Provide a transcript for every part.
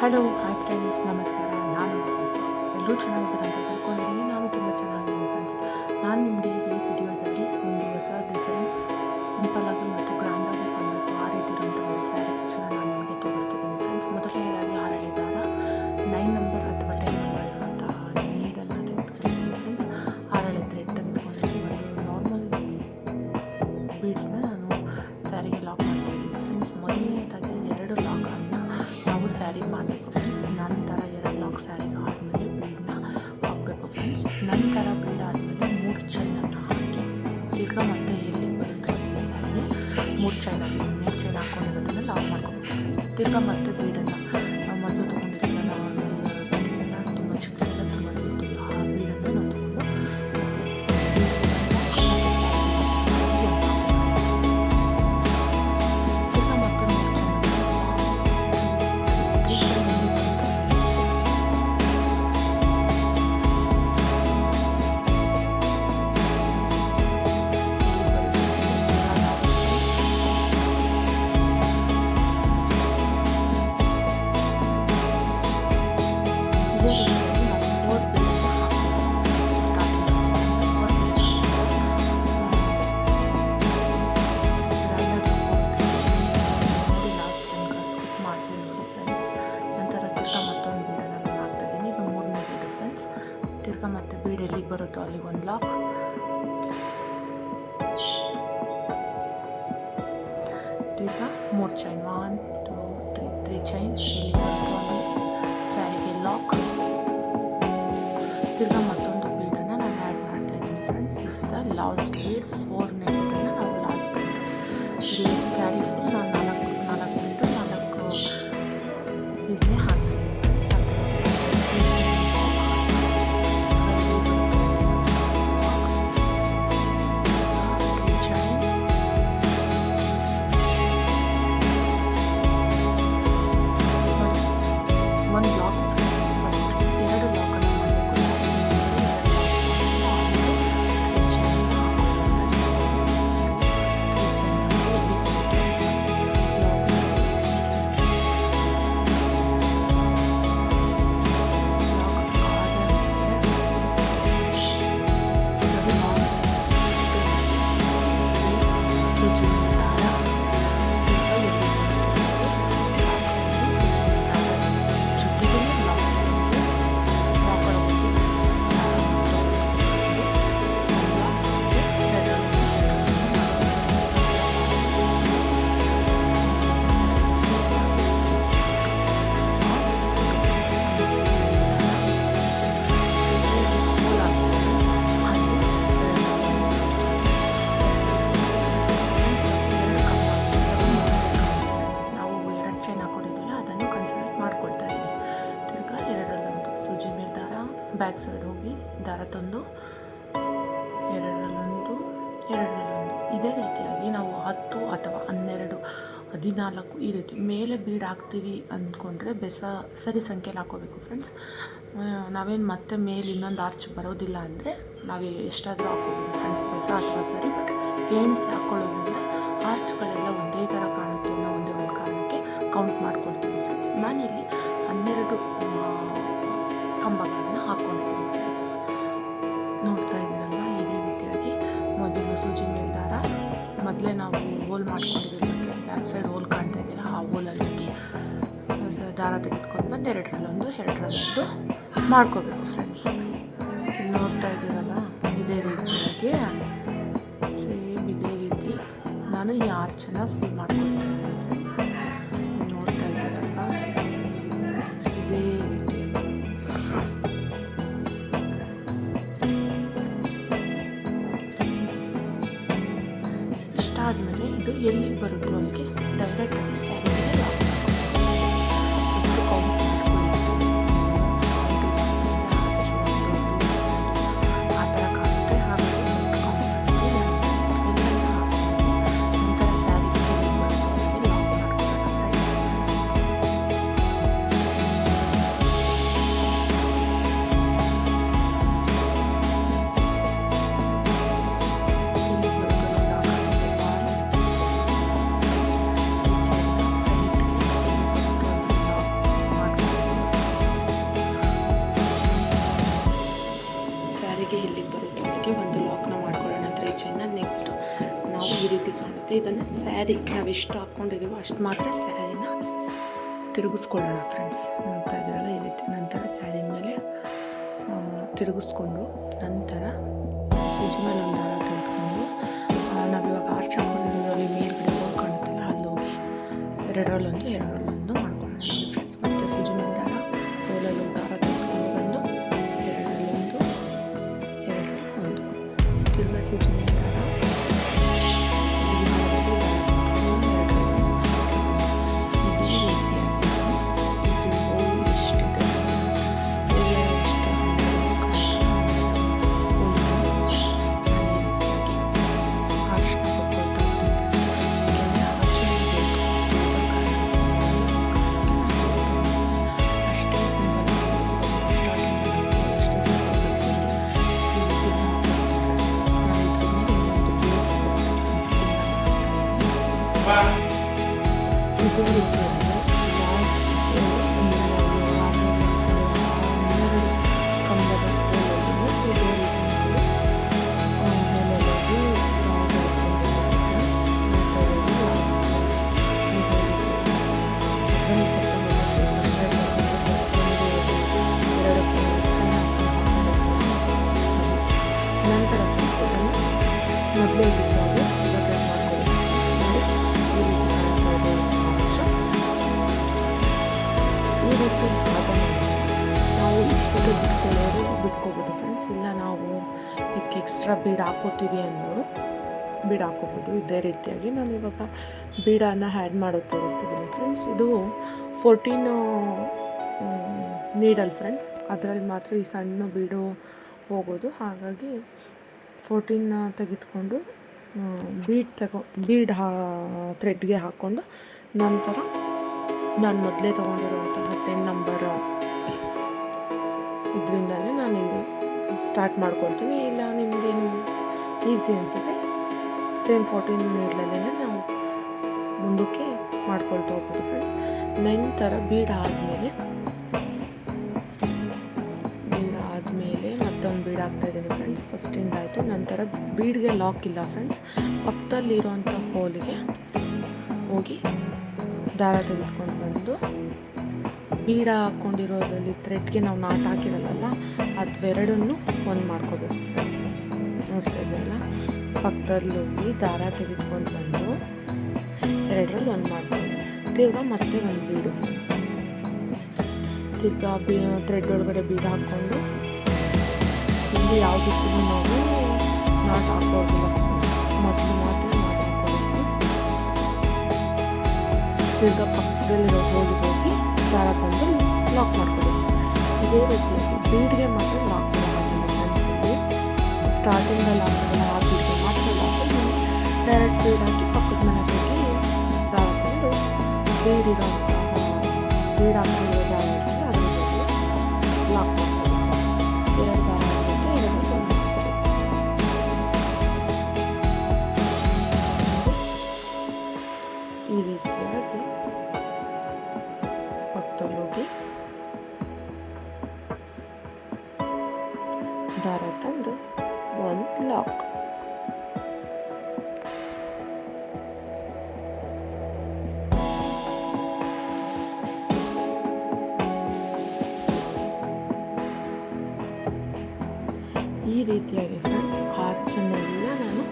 Hello hi friends ನಮಸ್ಕಾರ. ನಾನು ಎಲ್ಲರೂ ಚೆನ್ನಾಗಿದ್ದಾರೆ ಅಂತ ತಿಳ್ಕೊಂಡಿದ್ದೀನಿ. ನಾವು ಸ್ಯಾರಿಗೆ ಮಾಡಬೇಕು ಫ್ರೆಂಡ್ಸ್ ನಂತರ ಎರಡು ಲಾಕ್ ಸ್ಯಾರಿನ ಆದಮೇಲೆ ಬೀಡನ್ನ ಹಾಕಬೇಕು ಫ್ರೆಂಡ್ಸ್ ನಂತರ ಬೀಡ ಆದಮೇಲೆ ಮೂರು ಚೈನನ್ನು ಹಾಕಿ, ತಿರ್ಗಾ ಮತ್ತೆ ಎಲ್ಲಿ ಬರುತ್ತೆ ಸ್ಯಾರಿಗೆ ಮೂರು ಚೈನ ಮೂರು ಚೈನ್ ಹಾಕ್ಕೊಂಡಿರೋದನ್ನು ಲಾಕ್ ಮಾಡ್ಕೋಬೇಕು ಫ್ರೆಂಡ್ಸ್ ತಿರ್ಗಾ ಮತ್ತೆ ಇದೇ ರೀತಿಯಾಗಿ ಮಾಡ್ತೀನಿ ನೋಡಿ ಫ್ರೆಂಡ್ಸ್ ನಂತರ ತಿರ್ಗಾ ಮತ್ತೊಂದು ಬೀಡನ್ನು ನಾನು ಹಾಕ್ತಾ ಇದ್ದೀನಿ ಇದು ಮೂರನೇ ಫ್ರೆಂಡ್ಸ್ ತಿರ್ಗಾ ಮತ್ತೆ ಬೀಡ್ ಎಲ್ಲಿಗೆ ಒಂದು ಲಾಕ್ ಮೂರು chain one two three three chain ಇಲ್ಲಿ ಸ್ಯಾರಿಗೆ ಲಾಕ್ ತಿರ್ಗಾ ಮತ್ತೊಂದು ಬೀಡನ್ನು ನಾನು ಆ್ಯಡ್ ಮಾಡ್ತಾ ಇದ್ದೀನಿ friends is the last bead ಫೋರ್ನೇ ಹದಿನಾಲ್ಕು ಈ ರೀತಿ ಮೇಲೆ ಬೀಡ್ ಹಾಕ್ತೀವಿ ಅಂದ್ಕೊಂಡ್ರೆ ಬೆಸ, ಸರಿ ಸಂಖ್ಯೆಲಿ ಹಾಕೋಬೇಕು ಫ್ರೆಂಡ್ಸ್ ನಾವೇನು ಮತ್ತೆ ಮೇಲೆ ಇನ್ನೊಂದು ಆರ್ಚ್ ಬರೋದಿಲ್ಲ ಅಂದರೆ ನಾವು ಎಷ್ಟಾದರೂ ಹಾಕೋಬೋದು ಫ್ರೆಂಡ್ಸ್ ಬೆಸ ಅಥವಾ ಸರಿ ಬಟ್ ಎಣಿಸಿ ಹಾಕ್ಕೊಳ್ಳೋದ್ರಿಂದ ಆರ್ಚ್ಗಳೆಲ್ಲ ಒಂದೇ ಥರ ಕಾಣುತ್ತೆ ಅನ್ನೋ ಒಂದೇ ಒಂದು ಕಾರಣಕ್ಕೆ ಕೌಂಟ್ ಮಾಡ್ಕೊಳ್ತೀವಿ ಫ್ರೆಂಡ್ಸ್ ನಾನಿಲ್ಲಿ ಹನ್ನೆರಡು ಕಂಬಗಳನ್ನು ಹಾಕ್ಕೊಂಡಿದ್ದೀನಿ ಫ್ರೆಂಡ್ಸ್ ನೋಡ್ತಾ ಇದ್ದೀರಲ್ಲ ಇದೇ ರೀತಿಯಾಗಿ ಮೊದಲು ಸೂಜಿ ಮೇಲ್ದಾರ, ಮೊದಲೇ ನಾವು ಹೋಲ್ ಮಾಡ್ಕೊಂಡಿರೋದಕ್ಕೆ ಬ್ಯಾಕ್ ಸೈಡ್ ಹೋಲ್ ಕಾಣ್ತಾ ಇದೆಯಲ್ಲ ಆ ಹೋಲಲ್ಲಿ ಹೋಗಿ ದಾರ ತೆಗೆದುಕೊಂಡು ಬಂದು ಎರಡರಲ್ಲೊಂದು ಎರಡರಲ್ಲೊಂದು ಮಾಡ್ಕೋಬೇಕು ಫ್ರೆಂಡ್ಸ್ ನೋಡ್ತಾ ಇದ್ದೀರಲ್ಲ, ಇದೇ ರೀತಿಯಾಗಿ ಸೇಮ್ ಇದೇ ರೀತಿ ನಾನು ಈ ಆರ್ಚನ್ನ ಫುಲ್ ಮಾಡ್ಕೊಳ್ತಾ ಮತ್ತು ಇದನ್ನು ಸ್ಯಾರಿ ನಾವು ಎಷ್ಟು ಹಾಕ್ಕೊಂಡಿದ್ದೀವೋ ಅಷ್ಟು ಮಾತ್ರ ಸ್ಯಾರಿನ ತಿರುಗಿಸ್ಕೊಳ್ಳೋಣ ಫ್ರೆಂಡ್ಸ್. ನೋಡ್ತಾ ಇದ್ದೀರಲ್ಲ ಈ ರೀತಿ ನಂತರ ಸ್ಯಾರಿ ಮೇಲೆ ತಿರುಗಿಸ್ಕೊಂಡು ನಂತರ ಸೂಜಿ ಮೇಲೆ ಒಂದು ದಾರ ತೆಗೆದುಕೊಂಡು ನಾವಿವಾಗ ಆರ್ಚ್ ಹಾಕೊಂಡಿರೋದ್ರಲ್ಲಿ ಮೇಲ್ಗಡೆ ಹೋಗಿ ಕಾಣುತ್ತಲ್ಲ, ಅಲ್ಲಿ ಹೋಗಿ ಎರಡರಲ್ಲೊಂದು ಎರಡರಲ್ಲೊಂದು ಮಾಡ್ಕೊಳ್ಳೋಣ ಫ್ರೆಂಡ್ಸ್. ಮತ್ತು ಸೂಜಿ ಮೇಲೆ ದಾರ ಹೋಲಲ್ಲಿ ಒಂದು ದಾರ ತೆಗೆದುಕೊಂಡು ಬಂದು ಎರಡರಲ್ಲಿ ಒಂದು ತಿರ್ಗಾ ಸೂಜಿ ಮೇಲೆ ದಾರ ಎಕ್ಸ್ಟ್ರಾ ಬೀಡ್ ಹಾಕೋತೀವಿ ಅನ್ನೋರು ಬೀಡ್ ಹಾಕೋಬೋದು. ಇದೇ ರೀತಿಯಾಗಿ ನಾನು ಇವಾಗ ಬೀಡನ್ನು ಹ್ಯಾಡ್ ಮಾಡೋದು ತೋರಿಸ್ತಿದ್ದೀನಿ ಫ್ರೆಂಡ್ಸ್ ಇದು ಫೋರ್ಟೀನ್ ನೀಡಲ್ ಫ್ರೆಂಡ್ಸ್ ಅದರಲ್ಲಿ ಮಾತ್ರ ಈ ಸಣ್ಣ ಬೀಡು ಹೋಗೋದು. ಹಾಗಾಗಿ ಫೋರ್ಟೀನ್ ತೆಗೆದುಕೊಂಡು ಬೀಡ್ ತಗೋ, ಬೀಡ್ ಹಾ ಥ್ರೆಡ್ಗೆ ಹಾಕ್ಕೊಂಡು ನಂತರ ನಾನು ಮೊದಲೇ ತೊಗೊಂಡಿರುವಂತಹ ಟೆನ್ ನಂಬರ್ ಇದರಿಂದಲೇ ನಾನು ಸ್ಟಾರ್ಟ್ ಮಾಡ್ಕೊಳ್ತೀನಿ. ಇಲ್ಲ, ನಿಮಗೇನು ಈಸಿ ಅನಿಸಿದ್ರೆ ಸೇಮ್ ಫೋರ್ಟೀನ್ ನೀಡ್ಲಲ್ಲೇ ನಾವು ಮುಂದಕ್ಕೆ ಮಾಡ್ಕೊಳ್ತಾ ಹೋಗ್ಬೋದು ಫ್ರೆಂಡ್ಸ್ ನಂತರ ಬೀಡ್ ಆದಮೇಲೆ ಬೀಡ್ ಆದಮೇಲೆ ಮತ್ತೊಂದು ಬೀಡ್ ಇದ್ದೀನಿ ಫ್ರೆಂಡ್ಸ್ ಫಸ್ಟಿಂದ ಆಯಿತು, ನಂತರ ಬೀಡ್ಗೆ ಲಾಕ್ ಇಲ್ಲ ಫ್ರೆಂಡ್ಸ್ ಪಕ್ಕದಲ್ಲಿರೋಂಥ ಹೋಲಿಗೆ ಹೋಗಿ ದಾರ ತೆಗೆದುಕೊಂಡು ಬಂದು ಬೀಡ ಹಾಕ್ಕೊಂಡಿರೋದ್ರಲ್ಲಿ ಥ್ರೆಡ್ಗೆ ನಾವು ನಾಟ್ ಹಾಕಿರಲ್ಲ ಅದೆರಡನ್ನು ಒಂದು ಮಾಡ್ಕೋಬೇಕು ಫ್ರೆಂಡ್ಸ್ ನೋಡ್ತಾ ಇದ್ದೀರಲ್ಲ? ಪಕ್ಕದಲ್ಲಿ ಹೋಗಿ ದಾರ ತೆಗೆದುಕೊಂಡು ಬಂದು ಎರಡರಲ್ಲಿ ಒಂದು ಮಾಡ್ಕೊಂಡು, ತಿರ್ಗಾ ಮತ್ತೆ ಒಂದು ಬೀಡು ಫ್ರೆಂಡ್ಸ್ ತಿರ್ಗಾ ಬಿ ಥ್ರೆಡ್ ಒಳಗಡೆ ಬೀಡ ಹಾಕ್ಕೊಂಡು ಇಲ್ಲಿ ಯಾವುದಕ್ಕೂ ನಾವು ನಾಟ್ ಹಾಕೋದಿಲ್ಲ ಫ್ರೆಂಡ್ಸ್ ಮೊದಲು ಮಾತ್ರ ತಿರ್ಗಾ ಪಕ್ಕದಲ್ಲಿರೋ ಹೋಗಿ ಲಾಕ್ ಮಾಡ್ಕೋಬೇಕು. ಇದೇ ರೀತಿಯಾಗಿ ಬೀಡ್ಗೆ ಮಾತ್ರ ಲಾಕ್ ಮಾಡೋದಿಲ್ಲ ಫ್ರೆಂಡ್ಸ್ ಇಲ್ಲಿ ಸ್ಟಾರ್ಟಿಂಗಲ್ಲಿ ಹಾಕೋದಿಲ್ಲ ಆ ಬೀಡ್ಗೆ ಮಾತ್ರ ಲಾಕ್ ಡೈರೆಕ್ಟ್ ಬೀಡ್ ಹಾಕಿ ಪಕ್ಕದ ಮನೆಗೆ ಹೋಗಿ ದಾರ ತಂದು ಬೀಡಿರೋಂತಹ ಈ ರೀತಿಯಾಗಿ ಫ್ರೆಂಡ್ಸ್ ಆರ್ಚನ್ನೆಲ್ಲ ನಾನು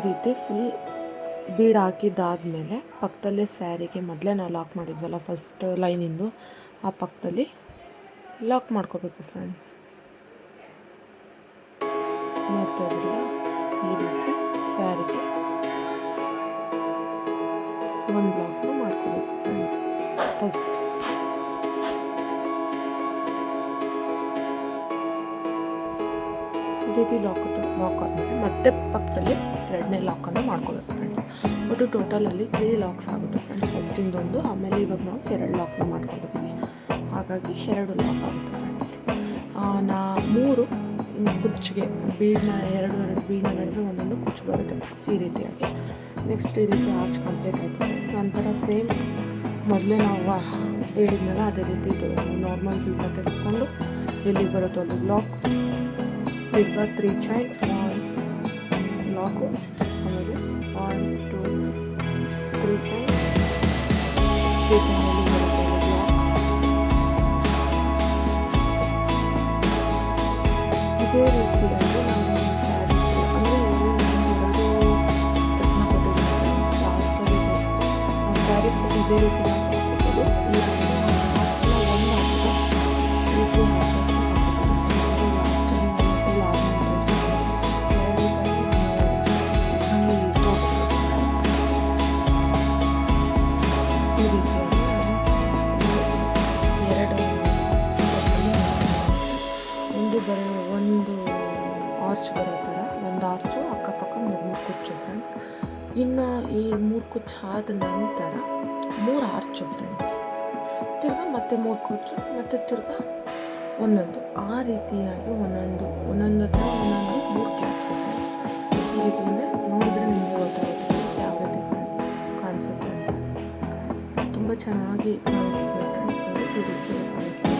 ರೀತಿ ಫುಲ್ ಬೀಡ್ ಹಾಕಿದ್ದಾದಮೇಲೆ ಪಕ್ಕದಲ್ಲೇ ಸ್ಯಾರಿಗೆ ಮೊದಲೇ ನಾವು ಲಾಕ್ ಮಾಡಿದ್ವಲ್ಲ ಫಸ್ಟ್ ಲೈನಿಂದು ಆ ಪಕ್ಕದಲ್ಲಿ ಲಾಕ್ ಮಾಡ್ಕೋಬೇಕು ಫ್ರೆಂಡ್ಸ್ ನೋಡ್ತಾ ಇದ್ರಲ್ಲ ಈ ರೀತಿ ಸ್ಯಾರಿಗೆ ಒಂದು ಲಾಕ್ನ ಮಾಡ್ಕೋಬೇಕು ಫ್ರೆಂಡ್ಸ್ ಫಸ್ಟ್ ಈ ರೀತಿ ಲಾಕ್ ಲಾಕ್ ಆದಮೇಲೆ ಮತ್ತೆ ಪಕ್ಕದಲ್ಲಿ ಎರಡನೇ ಲಾಕನ್ನು ಮಾಡ್ಕೊಬೇಕು ಫ್ರೆಂಡ್ಸ್ ಒಟ್ಟು ಟೋಟಲಲ್ಲಿ ತ್ರೀ ಲಾಕ್ಸ್ ಆಗುತ್ತೆ ಫ್ರೆಂಡ್ಸ್ ಫಸ್ಟಿಂದೊಂದು ಆಮೇಲೆ ಇವಾಗ ನಾವು ಎರಡು ಲಾಕ್ನ ಮಾಡ್ಕೊಂಡಿದ್ದೀವಿ ಹಾಗಾಗಿ ಎರಡು ಲಾಕ್ ಆಗುತ್ತೆ ಫ್ರೆಂಡ್ಸ್ ನಾ ಮೂರು ಕುಚ್ಚಿಗೆ ಬೀಡನ್ನ ಎರಡು ಎರಡು ಬೀಡನ್ನ ನಡುವೆ ಒಂದೊಂದು ಕುಚ್ಚು ಬರುತ್ತೆ ಫ್ರೆಂಡ್ಸ್ ಈ ರೀತಿಯಾಗಿ. ನೆಕ್ಸ್ಟ್ ಈ ರೀತಿ ಆರ್ಚ್ ಕಂಪ್ಲೀಟ್ ಆಯಿತು ಫ್ರೆಂಡ್ಸ್ ನಂತರ ಸೇಮ್ ಮೊದಲೇ ನಾವು ಹೇಳಿದ್ನಲ್ಲ, ಅದೇ ರೀತಿ ಇದು ನಾರ್ಮಲ್ ಬೀಡನ್ನ ತೆಗೆದುಕೊಂಡು ಎಲ್ಲಿಗೆ ಬರುತ್ತೆ ಒಂದು ಲಾಕ್ ತಿರ್ಗಾ ತ್ರೀ ಚೈನ್ ಒನ್ ಲಾಕು ಆಮೇಲೆ one two three chain three ಚೈನಲ್ಲಿ ಬರುತ್ತೆ ಅಲ್ಲಿ ಲಾಕ್ ಇದೇ ರೀತಿಯಾಗಿ ನಾವು ಸ್ಯಾರಿ ಅಂದರೆ ಇಲ್ಲಿ ನಾನು ಎರಡು ಸ್ಟೆಪ್ನ ಕೊಟ್ಟಿದ್ದೀನಿ ಲಾಸ್ಟಲ್ಲಿ ತೋರಿಸಿದ್ರೆ ನಾವು ಸ್ಯಾರಿ ಫುಲ್ ಇದೇ ರೀತಿ ಆದ ನಂತರ ಮೂರು ಆರ್ಚು ಫ್ರೆಂಡ್ಸ್ ತಿರ್ಗಾ ಮತ್ತೆ ಮೂರು ಕೊಚ್ಚು ಮತ್ತು ತಿರ್ಗಾ ಒಂದೊಂದು. ಆ ರೀತಿಯಾಗಿ ಒಂದೊಂದು ಒಂದೊಂದು ಹತ್ರ ಒಂದೊಂದು ಮೂರು ಕ್ಯಾಪ್ಸ್ ಫ್ರೆಂಡ್ಸ್ ಈ ರೀತಿ ಅಂದರೆ ನೋಡಿದ್ರೆ ನಿಮಗೆ ಗೊತ್ತಾಗುತ್ತೆ ಫ್ರೆಂಡ್ಸ್ ಯಾವ ರೀತಿ ಕಾಣಿಸುತ್ತೆ ಅಂತ. ತುಂಬ ಚೆನ್ನಾಗಿ ಕಾಣಿಸ್ತಿದೆ ಫ್ರೆಂಡ್ಸ್ ನೋಡಿ, ಈ ರೀತಿ ಕಾಣಿಸ್ತಿದೆ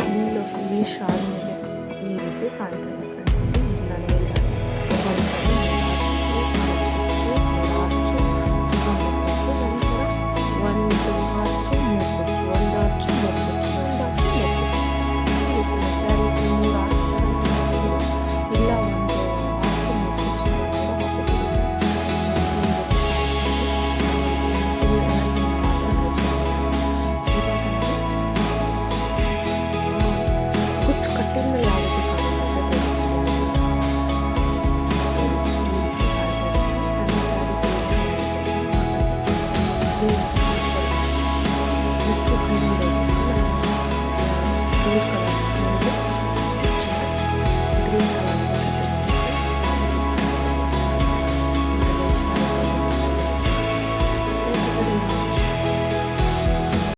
ಫುಲ್ ಫಿನಿಶ್ ಮೇಲೆ ಈ ರೀತಿ ಕಾಣ್ತಾ ಇದೆ ಫ್ರೆಂಡ್ಸ್